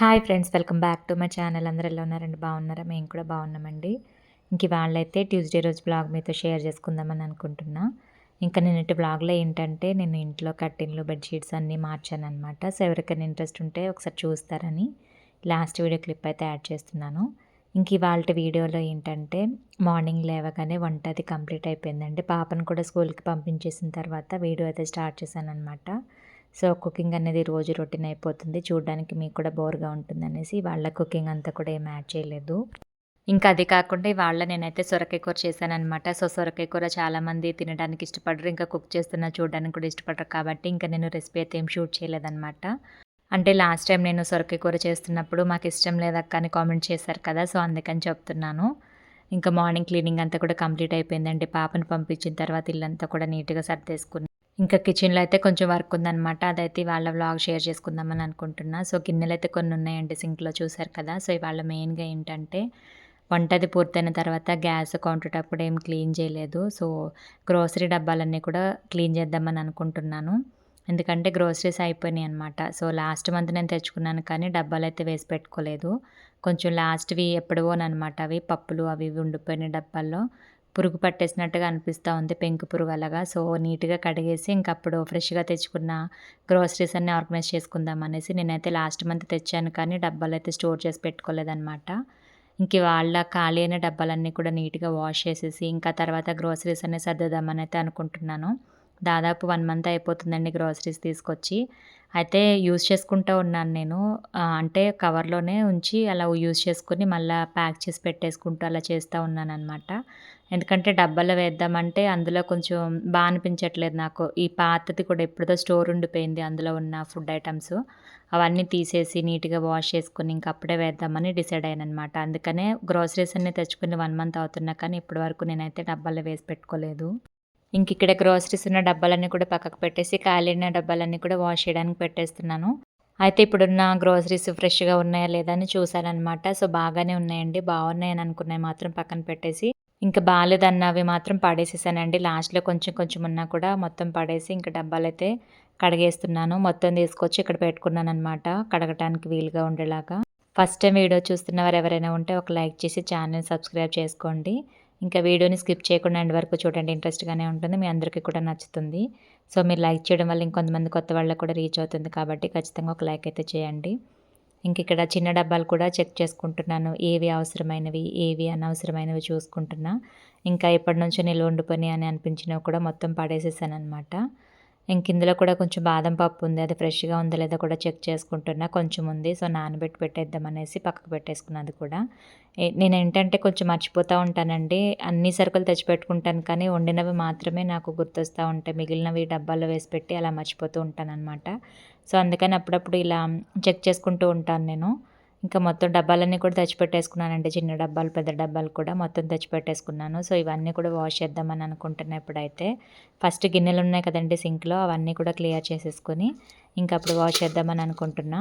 Hi friends welcome back to my channel అందరూ ఎలా ఉన్నారండి? బాగున్నారా? మేము కూడా బాగున్నామండి. ఇంక వాళ్ళైతే ట్యూస్డే రోజు బ్లాగ్ మీతో షేర్ చేసుకుందామని అనుకుంటున్నా. ఇంకా నిన్నటి బ్లాగ్లో ఏంటంటే నేను ఇంట్లో కట్టిన్లు బెడ్షీట్స్ అన్నీ మార్చాను అనమాట సో ఎవరికైనా ఇంట్రెస్ట్ ఉంటే ఒకసారి చూస్తారని లాస్ట్ వీడియో క్లిప్ అయితే యాడ్ చేస్తున్నాను. ఇంక ఇవాళ వీడియోలో ఏంటంటే మార్నింగ్ లేవగానే వంట అది కంప్లీట్ అయిపోయిందండి. పాపను కూడా స్కూల్కి పంపించేసిన తర్వాత వీడియో అయితే స్టార్ట్ చేశాను అనమాట సో కుకింగ్ అనేది రోజు రొటీన్ అయిపోతుంది. చూడడానికి మీకు కూడా బోర్గా ఉంటుంది అనేసి వాళ్ళ కుకింగ్ అంతా కూడా ఏం యాడ్ చేయలేదు. ఇంకా అది కాకుండా ఇవాళ నేనైతే సొరకాయ కూర చేశానమాట సో సొరకాయ కూర చాలామంది తినడానికి ఇష్టపడరు. ఇంకా కుక్ చేస్తున్న చూడడానికి కూడా ఇష్టపడరు కాబట్టి ఇంకా నేను రెసిపీ అయితే ఏం షూట్ చేయలేదన్నమాట. అంటే లాస్ట్ టైం నేను సొరకాయ కూర చేస్తున్నప్పుడు మాకు ఇష్టం లేదక్క అని కామెంట్ చేశారు కదా సో అందుకని చెప్తున్నాను. ఇంకా మార్నింగ్ క్లీనింగ్ అంతా కూడా కంప్లీట్ అయిపోయిందండి పాపను పంపించిన తర్వాత ఇల్లంతా కూడా నీట్గా సర్దేసుకుని ఇంకా కిచెన్లో అయితే కొంచెం వర్క్ ఉందనమాట అదైతే వాళ్ళ వ్లాగ్ షేర్ చేసుకుందామని అనుకుంటున్నా. సో గిన్నెలు అయితే కొన్ని ఉన్నాయండి సింక్లో చూసారు కదా. సో ఇవాళ మెయిన్గా ఏంటంటే వంటది పూర్తయిన తర్వాత గ్యాస్ కౌంటర్ టాప్ ఏం క్లీన్ చేయలేదు. సో గ్రోసరీ డబ్బాలన్నీ కూడా క్లీన్ చేద్దామని అనుకుంటున్నాను. ఎందుకంటే గ్రోసరీస్ అయిపోయినాయి అనమాట సో లాస్ట్ మంత్ నేను తెచ్చుకున్నాను కానీ డబ్బాలు అయితే వేసి పెట్టుకోలేదు. కొంచెం లాస్ట్వి ఎప్పుడోనమాట అవి పప్పులు అవి ఇవి ఉండిపోయిన డబ్బాల్లో. పురుగు పట్టేసినట్టుగా అనిపిస్తూ ఉంది పెంకు పురుగు అలాగా. సో నీట్గా కడిగేసి ఇంకప్పుడు ఫ్రెష్గా తెచ్చుకున్న గ్రోసరీస్ అన్నీ ఆర్గనైజ్ చేసుకుందాం అనేసి నేనైతే లాస్ట్ మంత్ తెచ్చాను కానీ డబ్బాలు అయితే స్టోర్ చేసి పెట్టుకోలేదన్నమాట. ఇంక వాళ్ళ ఖాళీ అయిన డబ్బాలన్నీ కూడా నీట్గా వాష్ చేసేసి ఇంకా తర్వాత గ్రోసరీస్ అన్నీ సర్దుదామని అయితే అనుకుంటున్నాను. దాదాపు వన్ మంత్ అయిపోతుందండి గ్రోసరీస్ తీసుకొచ్చి. అయితే యూజ్ చేసుకుంటూ ఉన్నాను నేను. అంటే కవర్లోనే ఉంచి అలా యూజ్ చేసుకుని మళ్ళీ ప్యాక్ చేసి పెట్టేసుకుంటూ అలా చేస్తూ ఉన్నాను అనమాట ఎందుకంటే డబ్బాలో వేద్దామంటే అందులో కొంచెం బాగా అనిపించట్లేదు నాకు. ఈ పాతది కూడా ఎప్పుడుదో స్టోర్ ఉండిపోయింది అందులో ఉన్న ఫుడ్ ఐటమ్స్. అవన్నీ తీసేసి నీట్గా వాష్ చేసుకుని ఇంక అప్పుడే వేద్దామని డిసైడ్ అయ్యాను అనమాట అందుకనే గ్రోసరీస్ అన్నీ తెచ్చుకుని వన్ మంత్ అవుతున్నా కానీ ఇప్పటి వరకు నేనైతే డబ్బాలో వేసి పెట్టుకోలేదు. ఇంక ఇక్కడ గ్రోసరీస్ ఉన్న డబ్బాలన్నీ కూడా పక్కకు పెట్టేసి కాలిన డబ్బాలన్నీ కూడా వాష్ చేయడానికి పెట్టేస్తున్నాను. అయితే ఇప్పుడున్న గ్రోసరీస్ ఫ్రెష్గా ఉన్నాయా లేదా అని చూశానమాట సో బాగానే ఉన్నాయండి. బాగున్నాయని అనుకున్నాయి మాత్రం పక్కన పెట్టేసి. ఇంకా బాగాలేదన్నవి మాత్రం పడేసేసానండి. లాస్ట్లో కొంచెం కొంచెం ఉన్నా కూడా మొత్తం పడేసి ఇంకా డబ్బాలు అయితే కడిగేస్తున్నాను. మొత్తం తీసుకొచ్చి ఇక్కడ పెట్టుకున్నాను అనమాట కడగటానికి వీలుగా ఉండేలాగా. ఫస్ట్ టైం వీడియో చూస్తున్న వారు ఎవరైనా ఉంటే ఒక లైక్ చేసి ఛానల్ సబ్స్క్రైబ్ చేసుకోండి. ఇంకా వీడియోని స్కిప్ చేయకుండా ఎండ్ వరకు చూడండి. ఇంట్రెస్ట్గానే ఉంటుంది. మీ అందరికీ కూడా నచ్చుతుంది. సో మీరు లైక్ చేయడం వల్ల ఇంకొంతమంది కొత్త వాళ్ళకి కూడా రీచ్ అవుతుంది. కాబట్టి ఖచ్చితంగా ఒక లైక్ అయితే చేయండి. ఇంక ఇక్కడ చిన్న డబ్బాలు కూడా చెక్ చేసుకుంటున్నాను. ఏవి అవసరమైనవి ఏవి అనవసరమైనవి చూసుకుంటున్నా. ఇంకా ఎప్పటి నుంచో నిల్వ ఉండిపోయి అని అనిపించినవి కూడా మొత్తం పడేసేసాను అనమాట ఇంక ఇందులో కూడా కొంచెం బాదం పప్పు ఉంది. అది ఫ్రెష్గా ఉందా లేదా కూడా చెక్ చేసుకుంటున్నా. కొంచెం ఉంది. సో నానబెట్టి పెట్టేద్దాం అనేసి పక్కకు పెట్టేసుకున్నది కూడా. నేను ఏంటంటే కొంచెం మర్చిపోతూ ఉంటానండి. అన్ని సరుకులు తెచ్చిపెట్టుకుంటాను కానీ వండినవి మాత్రమే నాకు గుర్తొస్తూ ఉంటాయి మిగిలినవి డబ్బాల్లో వేసి పెట్టి అలా మర్చిపోతూ ఉంటాను అనమాట సో అందుకని అప్పుడప్పుడు ఇలా చెక్ చేసుకుంటూ ఉంటాను నేను. ఇంకా మొత్తం డబ్బాలన్నీ కూడా తెచ్చిపెట్టేసుకున్నానండి. చిన్న డబ్బాలు పెద్ద డబ్బాలు కూడా మొత్తం తెచ్చిపెట్టేసుకున్నాను. సో ఇవన్నీ కూడా వాష్ చేద్దామని అనుకుంటున్నా ఇప్పుడైతే. ఫస్ట్ గిన్నెలు ఉన్నాయి కదండి సింక్లో అవన్నీ కూడా క్లియర్ చేసేసుకొని ఇంకా అప్పుడు వాష్ చేద్దామని అనుకుంటున్నా.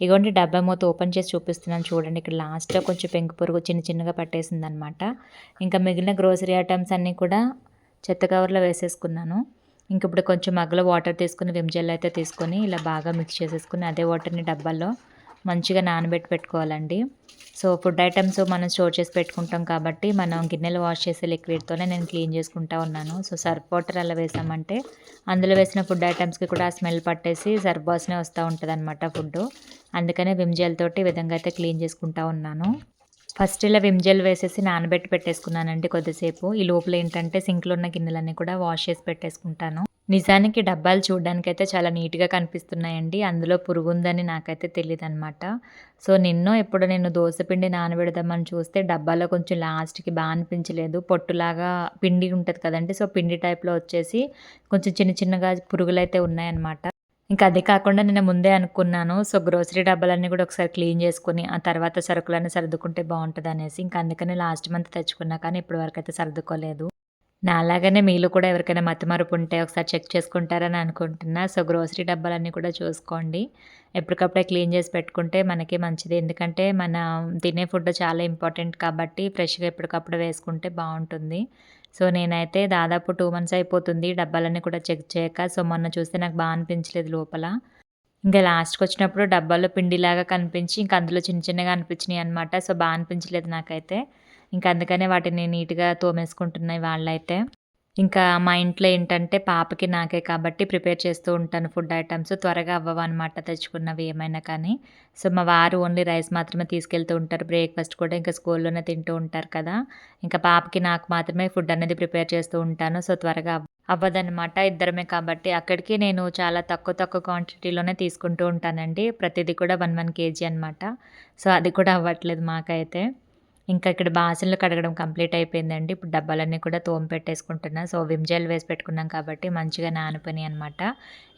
ఇగోండి డబ్బా మూత ఓపెన్ చేసి చూపిస్తున్నాను చూడండి. ఇక్కడ లాస్ట్లో కొంచెం పెంకు పురుగు చిన్న చిన్నగా పట్టేసిందనమాట. ఇంకా మిగిలిన గ్రోసరీ ఐటమ్స్ అన్నీ కూడా చెత్త కవర్లో వేసేసుకున్నాను. ఇంక ఇప్పుడు కొంచెం మగ్గలో వాటర్ తీసుకుని విమ్జెల్ అయితే తీసుకొని ఇలా బాగా మిక్స్ చేసేసుకుని అదే వాటర్ని డబ్బాల్లో మంచిగా నానబెట్టి పెట్టుకోవాలండి. సో ఫుడ్ ఐటమ్స్ మనం స్టోర్ చేసి పెట్టుకుంటాం కాబట్టి మనం గిన్నెలు వాష్ చేసే లిక్విడ్తోనే నేను క్లీన్ చేసుకుంటా ఉన్నాను. సో సర్ఫ్ వాటర్ అలా వేసామంటే అందులో వేసిన ఫుడ్ ఐటమ్స్కి కూడా స్మెల్ పట్టేసి సర్ఫ్ వాసనే వస్తూ ఉంటుంది అనమాట ఫుడ్ అందుకనే విమ్ జెల్ తోటి విధంగా అయితే క్లీన్ చేసుకుంటా ఉన్నాను. ఫస్ట్ ఇలా విమ్ జెల్ వేసేసి నానబెట్టి పెట్టేసుకున్నానండి కొద్దిసేపు. ఈ లోపల ఏంటంటే సింక్లో ఉన్న గిన్నెలన్నీ కూడా వాష్ చేసి పెట్టేసుకుంటాను. నిజానికి డబ్బాలు చూడడానికైతే చాలా నీట్గా కనిపిస్తున్నాయండి. అందులో పురుగు ఉందని నాకైతే తెలియదు అనమాట సో నిన్నో ఎప్పుడు నేను దోశపిండి నానబెడదామని చూస్తే డబ్బాలో కొంచెం లాస్ట్కి బాగా అనిపించలేదు. పొట్టులాగా పిండి ఉంటుంది కదండి సో పిండి టైప్లో వచ్చేసి కొంచెం చిన్న చిన్నగా పురుగులు అయితే ఉన్నాయన్నమాట. ఇంకా అదే కాకుండా నేను ముందే అనుకున్నాను సో గ్రోసరీ డబ్బాలన్నీ కూడా ఒకసారి క్లీన్ చేసుకుని ఆ తర్వాత సరుకులన్నీ సర్దుకుంటే బాగుంటుంది అనేసి ఇంకా అందుకని లాస్ట్ మంత్ తెచ్చుకున్నా కానీ ఇప్పటివరకు అయితే సర్దుకోలేదు. నాలాగనే మీలు కూడా ఎవరికైనా మతిమరుపు ఉంటే ఒకసారి చెక్ చేసుకుంటారని అనుకుంటున్నా. సో గ్రోసరీ డబ్బాలన్నీ కూడా చూసుకోండి. ఎప్పటికప్పుడే క్లీన్ చేసి పెట్టుకుంటే మనకి మంచిది. ఎందుకంటే మన తినే ఫుడ్ చాలా ఇంపార్టెంట్ కాబట్టి ఫ్రెష్గా ఎప్పటికప్పుడు వేసుకుంటే బాగుంటుంది. సో నేనైతే దాదాపు టూ మంత్స్ అయిపోతుంది డబ్బాలన్నీ కూడా చెక్ చేయక సో మొన్న చూస్తే నాకు బాగా అనిపించలేదు లోపల ఇంకా లాస్ట్కి వచ్చినప్పుడు డబ్బాలో పిండిలాగా కనిపించి, ఇంకా అందులో చిన్న చిన్నగా అనిపించినాయి అనమాట. సో, బాగా అనిపించలేదు నాకైతే. ఇంక అందుకనే వాటిని నీట్‌గా తోమేసుకుంటున్నాయి వాళ్ళైతే ఇంకా మా ఇంట్లో ఏంటంటే పాపకి, నాకే కాబట్టి ప్రిపేర్ చేస్తూ ఉంటాను ఫుడ్ ఐటమ్స్ త్వరగా అవ్వవనమాట తెచ్చుకున్నవి ఏమైనా కానీ. సో, మా వారు ఓన్లీ రైస్ మాత్రమే తీసుకెళ్తూ ఉంటారు. బ్రేక్‌ఫాస్ట్ కూడా ఇంకా స్కూల్లోనే తింటూ ఉంటారు కదా! ఇంకా పాపకి, నాకు మాత్రమే ఫుడ్ అనేది ప్రిపేర్ చేస్తూ ఉంటాను. సో, త్వరగా అవ్వదనమాట. ఇద్దరమే కాబట్టి అక్కడికి నేను చాలా తక్కువ తక్కువ క్వాంటిటీలోనే తీసుకుంటూ ఉంటానండి. ప్రతిదీ కూడా 1, 1 కేజీ అనమాట. సో, అది కూడా అవ్వట్లేదు మాకైతే. ఇంకా ఇక్కడ బాసనలు కడగడం కంప్లీట్ అయిపోయిందండి. ఇప్పుడు డబ్బాలన్నీ కూడా తోమ పెట్టేసుకుంటున్నా. సో, విమ్ జెల్ వేసి పెట్టుకున్నాం కాబట్టి మంచిగా నానిపోయినాయి అనమాట.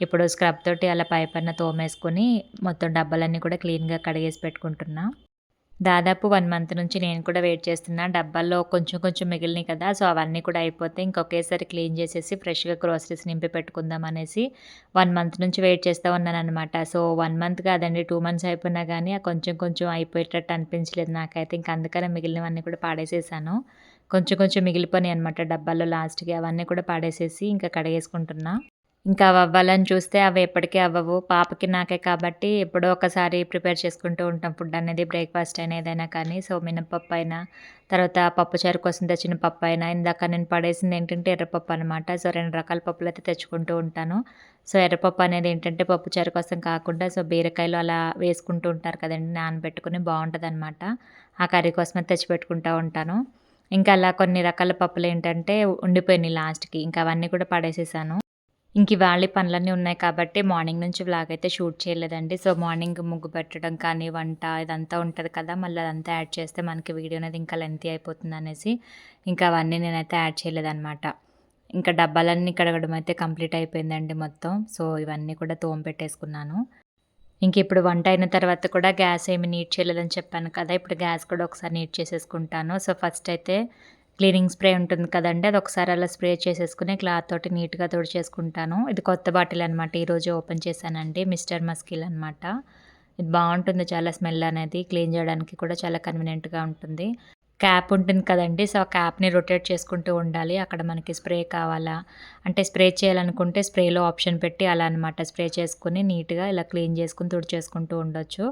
ఇప్పుడు స్క్రబ్ తోటి అలా పైపన్న తోమేసుకొని మొత్తం డబ్బాలన్నీ కూడా క్లీన్‌గా కడిగేసి పెట్టుకుంటున్నా. దాదాపు వన్ మంత్ నుంచి నేను కూడా వెయిట్ చేస్తున్నా. డబ్బాల్లో కొంచెం కొంచెం మిగిలినాయి కదా! సో, అవన్నీ కూడా అయిపోతే ఇంకొకేసారి క్లీన్ చేసేసి ఫ్రెష్‌గా గ్రోసరీస్ నింపి పెట్టుకుందాం అనేసి వన్ మంత్ నుంచి వెయిట్ చేస్తా ఉన్నానమాట సో, వన్ మంత్ కాదండి టూ మంత్స్ అయిపోయినా కానీ కొంచెం కొంచెం అయిపోయేటట్టు అనిపించలేదు నాకైతే. ఇంక అందుకనే మిగిలినవన్నీ కూడా పాడేసేసాను. కొంచెం కొంచెం మిగిలిపోయినాయి అనమాట డబ్బాల్లో లాస్ట్‌కి. అవన్నీ కూడా పాడేసేసి ఇంకా కడిగేసుకుంటున్నా. ఇంకా అవి అవ్వాలని చూస్తే అవి ఎప్పటికీ అవ్వవు. పాపకి, నాకే కాబట్టి ఎప్పుడో ఒకసారి ప్రిపేర్ చేసుకుంటూ ఉంటాం ఫుడ్ అనేది బ్రేక్‌ఫాస్ట్ అయినా ఏదైనా కానీ. సో, మినపప్పు అయినా, తర్వాత పప్పుచారు కోసం తెచ్చిన పప్పు అయినా, ఇందాక నేను పడేసింది ఏంటంటే ఎర్రపప్పు అనమాట. సో, రెండు రకాల పప్పులు అయితే తెచ్చుకుంటూ ఉంటాను. సో, ఎర్రపప్పు అనేది ఏంటంటే పప్పుచారు కోసం కాకుండా సో, బీరకాయలు అలా వేసుకుంటూ ఉంటారు కదండి నానబెట్టుకుని బాగుంటుంది అనమాట ఆ కర్రీ కోసమే తెచ్చిపెట్టుకుంటూ ఉంటాను. ఇంకా అలా కొన్ని రకాల పప్పులు ఏంటంటే ఉండిపోయినాయి లాస్ట్‌కి. ఇంకా అవన్నీ కూడా పడేసేసాను. ఇంక ఇవాళ పనులన్నీ ఉన్నాయి కాబట్టి మార్నింగ్ నుంచి వ్లాగ్ అయితే షూట్ చేయలేదండి. సో, మార్నింగ్ ముగ్గు పెట్టడం కానీ, వంట ఇదంతా ఉంటుంది కదా! మళ్ళీ అదంతా యాడ్ చేస్తే మనకి వీడియో అనేది ఇంకా లెంతీ అయిపోతుందనేసి ఇంకా అవన్నీ నేనైతే యాడ్ చేయలేదనమాట. ఇంకా డబ్బాలన్నీ కడగడం అయితే కంప్లీట్ అయిపోయిందండి మొత్తం. సో, ఇవన్నీ కూడా తోమ పెట్టేసుకున్నాను. ఇంక ఇప్పుడు వంట అయిన తర్వాత కూడా గ్యాస్ ఏమి నీట్ చేయలేదని చెప్పాను కదా! ఇప్పుడు గ్యాస్ కూడా ఒకసారి నీట్ చేసేసుకుంటాను. సో, ఫస్ట్ అయితే క్లీనింగ్ స్ప్రే ఉంటుంది కదండి అది ఒకసారి అలా స్ప్రే చేసేసుకుని క్లాత్ తోటి నీట్‌గా తుడిచేసుకుంటాను. ఇది కొత్త బాటిల్ అనమాట. ఈరోజు ఓపెన్ చేశానండి. మిస్టర్ మస్కిల్ అనమాట. ఇది బాగుంటుంది చాలా స్మెల్ అనేది. క్లీన్ చేయడానికి కూడా చాలా కన్వీనియంట్‌గా ఉంటుంది. క్యాప్ ఉంటుంది కదండి సో, ఆ క్యాప్‌ని రొటేట్ చేసుకుంటూ ఉండాలి. అక్కడ మనకి స్ప్రే కావాలా, అంటే స్ప్రే చేయాలనుకుంటే స్ప్రేలో ఆప్షన్ పెట్టి అలా అనమాట స్ప్రే చేసుకొని నీట్‌గా ఇలా క్లీన్ చేసుకొని తుడిచేసుకుంటూ ఉండొచ్చు.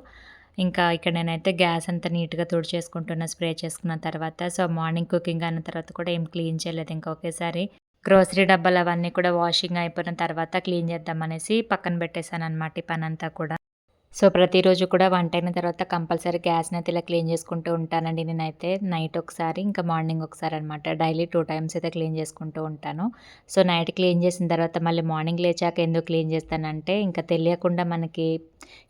ఇంకా ఇక్కడ నేనైతే గ్యాస్ అంతా నీట్‌గా తుడిచేసుకుంటున్నా స్ప్రే చేసుకున్న తర్వాత. సో, మార్నింగ్ కుకింగ్ అయిన తర్వాత కూడా ఏం క్లీన్ చేయలేదు. ఇంకా ఒకేసారి గ్రోసరీ డబ్బాలు అవన్నీ కూడా వాషింగ్ అయిపోయిన తర్వాత క్లీన్ చేద్దామనేసి పక్కన పెట్టేసాననమాట ఈ పనంతా కూడా. సో, ప్రతిరోజు కూడా వంట అయిన తర్వాత కంపల్సరీ గ్యాస్ని అయితే ఇలా క్లీన్ చేసుకుంటూ ఉంటానండి నేనైతే. నైట్ ఒకసారి, ఇంకా మార్నింగ్ ఒకసారి అనమాట. డైలీ టూ టైమ్స్ అయితే క్లీన్ చేసుకుంటూ ఉంటాను. సో, నైట్ క్లీన్ చేసిన తర్వాత మళ్ళీ మార్నింగ్ లేచాక ఎందుకు క్లీన్ చేస్తానంటే ఇంకా తెలియకుండా మనకి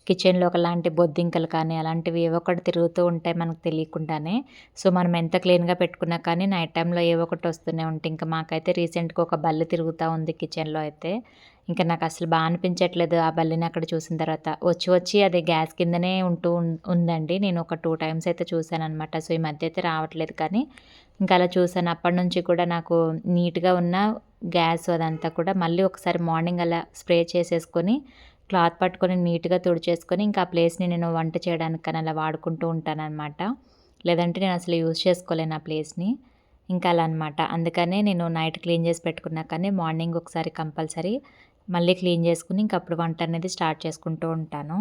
కిచెన్‌లో ఒకలాంటి బొద్దింకలు కానీ అలాంటివి ఏవో ఒకటి తిరుగుతూ ఉంటాయి మనకు తెలియకుండానే. సో, మనం ఎంత క్లీన్‌గా పెట్టుకున్నా కానీ నైట్ టైంలో ఏవో ఒకటి వస్తూనే ఉంటాయి. ఇంకా మాకైతే రీసెంట్‌గా ఒక బల్లి తిరుగుతూ ఉంది కిచెన్‌లో అయితే. ఇంకా నాకు అసలు బాగా అనిపించట్లేదు ఆ బల్లిని అక్కడ చూసిన తర్వాత. వచ్చి వచ్చి అది గ్యాస్ కిందనే ఉంటూ ఉం ఉందండి. నేను ఒక టూ టైమ్స్ అయితే చూశాను అనమాట సో, ఈ మధ్య అయితే రావట్లేదు కానీ ఇంకా అలా చూసాను. అప్పటినుంచి కూడా నాకు నీట్‌గా ఉన్న గ్యాస్ అదంతా కూడా మళ్ళీ ఒకసారి మార్నింగ్ అలా స్ప్రే చేసేసుకొని క్లాత్ పట్టుకొని నీట్‌గా తుడిచేసుకొని ఇంకా ఆ ప్లేస్‌ని నేను వంట చేయడానికి కానీ అలా వాడుకుంటూ ఉంటానన్నమాట లేదంటే నేను అసలు యూజ్ చేసుకోలేను ఆ ప్లేస్‌ని. ఇంకా అలా అనమాట. అందుకనే నేను నైట్ క్లీన్ చేసి పెట్టుకున్నా కానీ మార్నింగ్ ఒకసారి కంపల్సరీ మళ్ళీ క్లీన్ చేసుకుని ఇంక అప్పుడు వంట అనేది స్టార్ట్ చేసుకుంటూ ఉంటాను.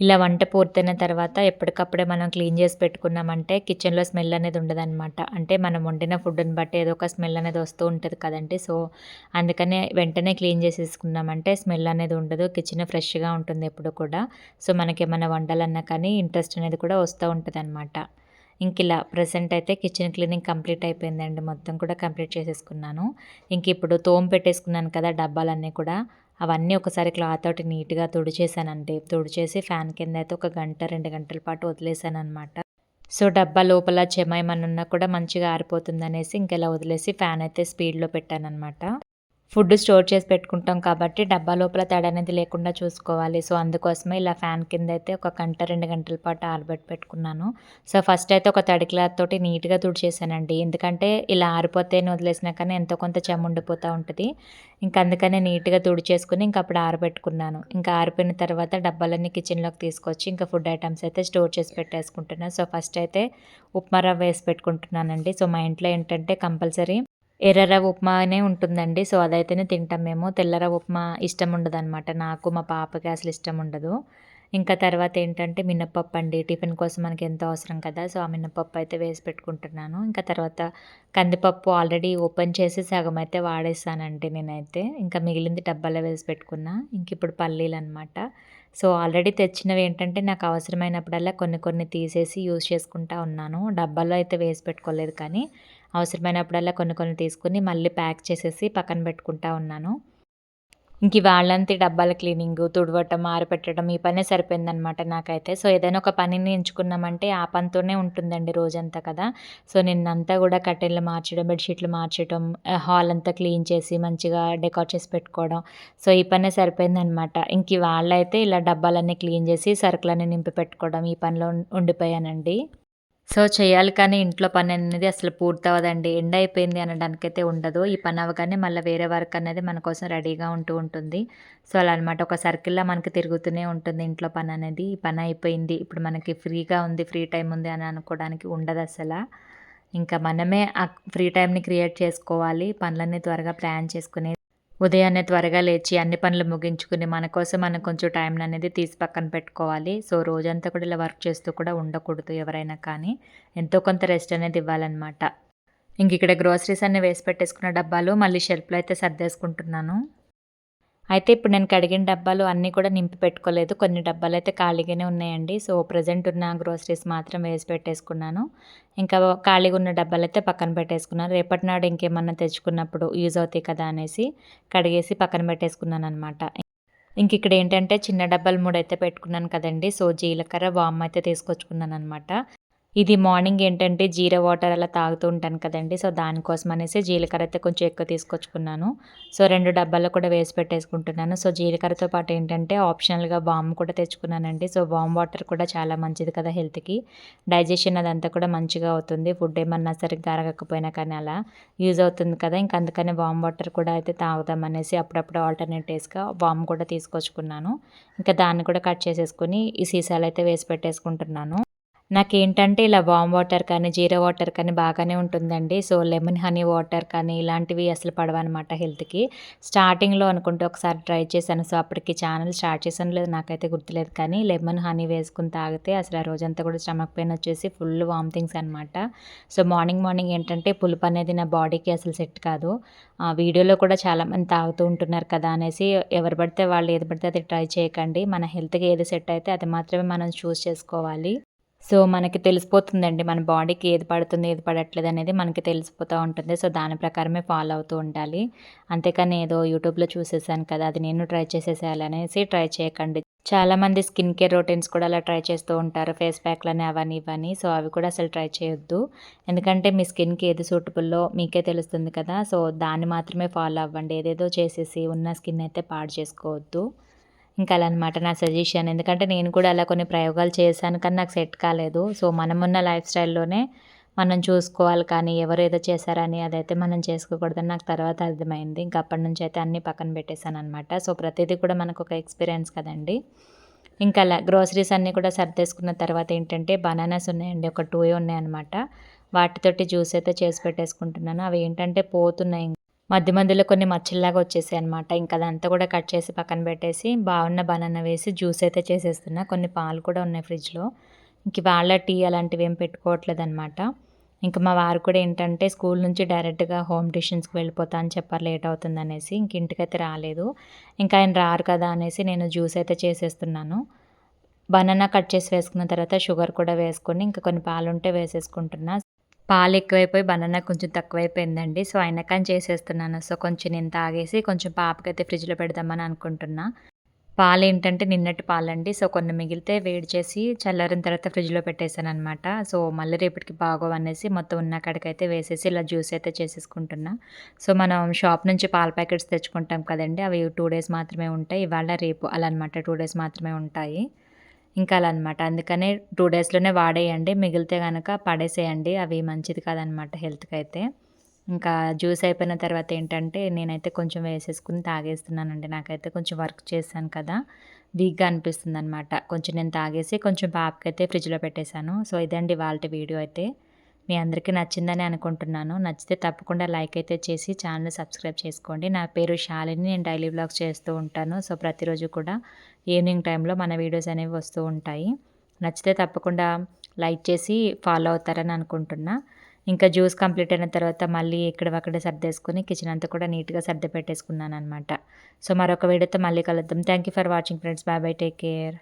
ఇలా వంట పూర్తయిన తర్వాత ఎప్పటికప్పుడే మనం క్లీన్ చేసి పెట్టుకున్నామంటే కిచెన్‌లో స్మెల్ అనేది ఉండదనమాట. అంటే మనం వండిన ఫుడ్‌ని బట్టి ఏదో ఒక స్మెల్ అనేది వస్తూ ఉంటుంది కదండి సో, అందుకనే వెంటనే క్లీన్ చేసేసుకున్నామంటే స్మెల్ అనేది ఉండదు. కిచెన్ ఫ్రెష్‌గా ఉంటుంది ఎప్పుడు కూడా. సో, మనకేమన్నా వండాలన్నా కానీ ఇంట్రెస్ట్ అనేది కూడా వస్తూ ఉంటుంది అనమాట ఇంక ఇలా ప్రజెంట్ అయితే కిచెన్ క్లీనింగ్ కంప్లీట్ అయిపోయిందండి. మొత్తం కూడా కంప్లీట్ చేసేసుకున్నాను. ఇంక ఇప్పుడు తోము పెట్టేసుకున్నాను కదా డబ్బాలన్నీ కూడా. అవన్నీ ఒకసారి క్లాత్ తోటి నీట్‌గా తుడిచేసానండి. తుడిచేసి ఫ్యాన్ కింద అయితే ఒక గంట, రెండు గంటల పాటు వదిలేసాననమాట. సో, డబ్బా లోపల చెమ ఏమన్నా ఉన్నా కూడా మంచిగా ఆరిపోతుందనేసి అనేసి ఇంకెలా వదిలేసి ఫ్యాన్ అయితే స్పీడ్‌లో పెట్టానన్నమాట ఫుడ్ స్టోర్ చేసి పెట్టుకుంటాం కాబట్టి డబ్బా లోపల తడి అనేది లేకుండా చూసుకోవాలి. సో, అందుకోసమే ఇలా ఫ్యాన్ కింద అయితే ఒక గంట, రెండు గంటల పాటు ఆరబెట్టి పెట్టుకున్నాను. సో, ఫస్ట్ అయితే ఒక తడి క్లాత్ తోటి నీట్‌గా తుడిచేసానండి. ఎందుకంటే ఇలా ఆరిపోతే వదిలేసినా కానీ ఎంతో కొంత చెమ ఉంటుంది ఉంటది. ఇంక అందుకనే నీట్‌గా తుడిచేసుకుని ఇంక అప్పుడు ఆరబెట్టుకున్నాను. ఇంకా ఆరిపోయిన తర్వాత డబ్బాలన్నీ కిచెన్‌లోకి తీసుకొచ్చి ఇంకా ఫుడ్ ఐటమ్స్ అయితే స్టోర్ చేసి పెట్టేసుకుంటున్నాను సో, ఫస్ట్ అయితే ఉప్మా రవ్వ వేసి పెట్టుకుంటున్నానండి. సో, మా ఇంట్లో ఏంటంటే కంపల్సరీ ఎర్ర ఉప్మానే ఉంటుందండి. సో అదైతేనే తింటాం మేము. తెల్లర ఉప్మా ఇష్టం ఉండదనమాట నాకు మా పాపకి అసలు ఇష్టం ఉండదు ఇంకా తర్వాత ఏంటంటే మినప్పప్పు అండి. టిఫిన్ కోసం మనకి ఎంతో అవసరం కదా. సో ఆ మినప్పప్పు అయితే వేసి పెట్టుకుంటున్నాను. ఇంకా తర్వాత కందిపప్పు ఆల్రెడీ ఓపెన్ చేసి సగం అయితే వాడేస్తానండి నేనైతే. ఇంకా మిగిలింది డబ్బాలో వేసి పెట్టుకున్నా. ఇంక ఇప్పుడు పల్లీలు అనమాట సో ఆల్రెడీ తెచ్చినవి ఏంటంటే నాకు అవసరమైనప్పుడల్లా కొన్ని కొన్ని తీసేసి యూజ్ చేసుకుంటా ఉన్నాను. డబ్బాలో అయితే వేసి పెట్టుకోలేదు కానీ అవసరమైనప్పుడల్లా కొన్ని కొన్ని తీసుకుని మళ్ళీ ప్యాక్ చేసేసి పక్కన పెట్టుకుంటా ఉన్నాను. ఇంక వాళ్ళంతా డబ్బాల క్లీనింగ్ తుడవటం ఆరపెట్టడం ఈ పనే సరిపోయిందనమాట నాకైతే. సో ఏదైనా ఒక పనిని ఎంచుకున్నామంటే ఆ పనితోనే ఉంటుందండి రోజంతా కదా. సో నిన్నంతా కూడా కట్టెలు మార్చడం బెడ్షీట్లు మార్చడం హాల్ అంతా క్లీన్ చేసి మంచిగా డెకార్ చేసి పెట్టుకోవడం. సో ఈ పనే సరిపోయిందనమాట. ఇంక వాళ్ళైతే ఇలా డబ్బాలన్నీ క్లీన్ చేసి సరుకులన్నీ నింపి పెట్టుకోవడం ఈ పనిలో ఉండిపోయానండి. సో చేయాలి కానీ ఇంట్లో పని అనేది అసలు పూర్తవదండి ఎండ్ అయిపోయింది అనడానికైతే ఉండదు. ఈ పని అవ్వగానే మళ్ళీ వేరే వర్క్ అనేది మన కోసం రెడీగా ఉంటూ ఉంటుంది. సో అలా అనమాట ఒక సర్కిల్లా మనకి తిరుగుతూనే ఉంటుంది ఇంట్లో పని అనేది. ఈ పని అయిపోయింది. ఇప్పుడు మనకి ఫ్రీగా ఉంది ఫ్రీ టైం ఉంది అని అనుకోవడానికి ఉండదు అసలు. ఇంకా మనమే ఆ ఫ్రీ టైంని క్రియేట్ చేసుకోవాలి. పనులన్నీ త్వరగా ప్లాన్ చేసుకుని ఉదయాన్నే త్వరగా లేచి అన్ని పనులు ముగించుకుని మన కోసం మనం కొంచెం టైం అనేది తీసి పక్కన పెట్టుకోవాలి. సో రోజంతా కూడా ఇలా వర్క్ చేస్తూ కూడా ఉండకూడదు ఎవరైనా కానీ. ఎంతో కొంత రెస్ట్ అనేది ఇవ్వాలన్నమాట. ఇంక ఇక్కడ గ్రోసరీస్ అన్నీ వేసి పెట్టేసుకున్న డబ్బాలు మళ్ళీ షెల్ఫ్లో అయితే సర్దేసుకుంటున్నాను. అయితే ఇప్పుడు నేను కడిగిన డబ్బాలు అన్నీ కూడా నింపి పెట్టుకోలేదు. కొన్ని డబ్బాలు అయితే ఖాళీగానే ఉన్నాయండి. సో ప్రజెంట్ ఉన్న గ్రోసరీస్ మాత్రం వేసి పెట్టేసుకున్నాను. ఇంకా ఖాళీగా ఉన్న డబ్బాలు అయితే పక్కన పెట్టేసుకున్నాను. రేపటి నాడు ఇంకేమన్నా తెచ్చుకున్నప్పుడు యూజ్ అవుతాయి కదా అనేసి కడిగేసి పక్కన పెట్టేసుకున్నాను అనమాట ఇంక ఇక్కడ ఏంటంటే చిన్న డబ్బాలు మూడు అయితే పెట్టుకున్నాను కదండి. సో జీలకర్ర వామ్ అయితే తీసుకొచ్చుకున్నాను అనమాట ఇది మార్నింగ్ ఏంటంటే జీరా వాటర్ అలా తాగుతూ ఉంటాను కదండి. సో దానికోసం అనేసి జీలకర్ర అయితే కొంచెం ఎక్కువ తీసుకొచ్చుకున్నాను. సో రెండు డబ్బాల్లో కూడా వేసి పెట్టేసుకుంటున్నాను. సో జీలకర్రతో పాటు ఏంటంటే ఆప్షనల్గా వామ్ కూడా తెచ్చుకున్నానండి. సో వామ్ వాటర్ కూడా చాలా మంచిది కదా హెల్త్కి. డైజెషన్ అదంతా కూడా మంచిగా అవుతుంది. ఫుడ్ ఏమన్నా సరిగ్గా అరగకపోయినా కానీ అలా యూజ్ అవుతుంది కదా. ఇంకా అందుకని వామ్ వాటర్ కూడా అయితే తాగుదాం అనేసి అప్పుడప్పుడు ఆల్టర్నేటివ్స్గా వామ్ కూడా తీసుకొచ్చుకున్నాను. ఇంకా దాన్ని కూడా కట్ చేసేసుకుని ఈ సీసాలు అయితే వేసి పెట్టేసుకుంటున్నాను. నాకేంటంటే ఇలా వామ్ వాటర్ కానీ జీరా వాటర్ కానీ బాగానే ఉంటుందండి. సో లెమన్ హనీ వాటర్ కానీ ఇలాంటివి అసలు పడవన్నమాట హెల్త్కి. స్టార్టింగ్లో అనుకుంటే ఒకసారి ట్రై చేశాను. సో అప్పటికి ఛానల్ స్టార్ట్ చేశాను. లేదు నాకైతే గుర్తులేదు కానీ లెమన్ హనీ వేసుకుని తాగితే అసలు ఆ రోజంతా కూడా స్టమక్ పెయిన్ వచ్చేసి ఫుల్ వామిటింగ్స్ అనమాట సో మార్నింగ్ మార్నింగ్ ఏంటంటే పులుపు అనేది నా బాడీకి అసలు సెట్ కాదు. ఆ వీడియోలో కూడా చాలామంది తాగుతూ ఉంటున్నారు కదా అనేసి ఎవరు పడితే వాళ్ళు ఏది పడితే అది ట్రై చేయకండి. మన హెల్త్కి ఏది సెట్ అయితే అది మాత్రమే మనం చూస్ చేసుకోవాలి. సో మనకి తెలిసిపోతుందండి మన బాడీకి ఏది పడుతుంది ఏది పడట్లేదు అనేది మనకి తెలిసిపోతూ ఉంటుంది. సో దాని ప్రకారమే ఫాలో అవుతూ ఉండాలి. అంతేకాని ఏదో యూట్యూబ్లో చూసేసాను కదా అది నేను ట్రై చేసేసేయాలనేసి ట్రై చేయకండి. చాలామంది స్కిన్ కేర్ రొటీన్స్ కూడా అలా ట్రై చేస్తూ ఉంటారు. ఫేస్ ప్యాక్లని అవన్నీ ఇవన్నీ సో అవి కూడా అసలు ట్రై చేయొద్దు. ఎందుకంటే మీ స్కిన్కి ఏది సూటబుల్లో మీకే తెలుస్తుంది కదా. సో దాన్ని మాత్రమే ఫాలో అవ్వండి. ఏదేదో చేసేసి ఉన్న స్కిన్ అయితే పాడు చేసుకోవద్దు. ఇంకా అలా అనమాట నా సజెషన్. ఎందుకంటే నేను కూడా అలా కొన్ని ప్రయోగాలు చేశాను కానీ నాకు సెట్ కాలేదు. సో మనమున్న లైఫ్ స్టైల్లోనే మనం చూసుకోవాలి కానీ ఎవరు ఏదో చేశారని అదైతే మనం చేసుకోకూడదని నాకు తర్వాత అర్థమైంది. ఇంకా అప్పటి నుంచి అయితే అన్నీ పక్కన పెట్టేశాను అనమాట సో ప్రతిదీ కూడా మనకు ఒక ఎక్స్పీరియన్స్ కదండి. ఇంకా అలా గ్రోసరీస్ అన్నీ కూడా సర్దేసుకున్న తర్వాత ఏంటంటే బనానాస్ ఉన్నాయండి. ఒక టూ ఉన్నాయన్నమాట వాటితోటి జ్యూస్ అయితే చేసి పెట్టేసుకుంటున్నాను. అవి ఏంటంటే పోతున్నాయి మధ్య మధ్యలో కొన్ని మచ్చల్లాగా వచ్చేసాయి అనమాట ఇంకా అదంతా కూడా కట్ చేసి పక్కన పెట్టేసి బాగున్న బనానా వేసి జ్యూస్ అయితే చేసేస్తున్నా. కొన్ని పాలు కూడా ఉన్నాయి ఫ్రిడ్జ్లో. ఇంక వాళ్ళ టీ అలాంటివి ఏం పెట్టుకోవట్లేదు అనమాట ఇంకా మా వారు కూడా ఏంటంటే స్కూల్ నుంచి డైరెక్ట్గా హోమ్ ట్యూషన్స్కి వెళ్ళిపోతా అని చెప్పారు లేట్ అవుతుంది అనేసి. ఇంక ఇంటికైతే రాలేదు. ఇంకా ఆయన రారు కదా అనేసి నేను జ్యూస్ అయితే చేసేస్తున్నాను. బనానా కట్ చేసి వేసుకున్న తర్వాత షుగర్ కూడా వేసుకొని ఇంకా కొన్ని పాలు ఉంటే వేసేసుకుంటున్నా. పాలు ఎక్కువైపోయి బనానా కొంచెం తక్కువైపోయిందండి. సో అయినా కానీ చేసేస్తున్నాను. సో కొంచెం నేను తాగేసి కొంచెం పాపకైతే ఫ్రిడ్జ్లో పెడదామని అనుకుంటున్నా. పాలు ఏంటంటే నిన్నటి పాలండి. సో కొన్ని మిగిలితే వేడి చేసి చల్లారిన తర్వాత ఫ్రిడ్జ్లో పెట్టేశాను అనమాట సో మళ్ళీ రేపటికి బాగోవనేసి మొత్తం ఉన్న కాడికైతే వేసేసి ఇలా జ్యూస్ అయితే చేసేసుకుంటున్నా. సో మనం షాప్ నుంచి పాల ప్యాకెట్స్ తెచ్చుకుంటాం కదండి. అవి టూ డేస్ మాత్రమే ఉంటాయి. ఇవాళ రేపు అలా అనమాట టూ డేస్ మాత్రమే ఉంటాయి. ఇంకా అలా అనమాట అందుకనే టూ డేస్లోనే వాడేయండి. మిగిలితే కనుక పడేసేయండి. అవి మంచిది కాదనమాట హెల్త్కి అయితే ఇంకా జ్యూస్ అయిపోయిన తర్వాత ఏంటంటే నేనైతే కొంచెం వేసేసుకుని తాగేస్తున్నానండి. నాకైతే కొంచెం వర్క్ చేశాను కదా. వీక్గా అనిపిస్తుంది అనమాట కొంచెం నేను తాగేసి కొంచెం పాపకైతే ఫ్రిడ్జ్లో పెట్టేశాను. సో ఇదండి వాళ్ళ వీడియో అయితే. మీ అందరికీ నచ్చిందని అనుకుంటున్నాను. నచ్చితే తప్పకుండా లైక్ అయితే చేసి ఛానల్ సబ్స్క్రైబ్ చేసుకోండి. నా పేరు శాలిని. నేను డైలీ బ్లాగ్స్ చేస్తూ ఉంటాను. సో ప్రతిరోజు కూడా ఈవినింగ్ టైంలో మన వీడియోస్ అనేవి వస్తూ ఉంటాయి. నచ్చితే తప్పకుండా లైక్ చేసి ఫాలో అవుతారని అనుకుంటున్నా. ఇంకా జ్యూస్ కంప్లీట్ అయిన తర్వాత మళ్ళీ ఇక్కడ సర్దేసుకుని కిచెన్ అంతా కూడా నీట్గా సర్ది పెట్టేసుకున్నాను అనమాట సో మరొక వీడియోతో మళ్ళీ కలుద్దాం. Thank you for watching friends. Bye bye take care.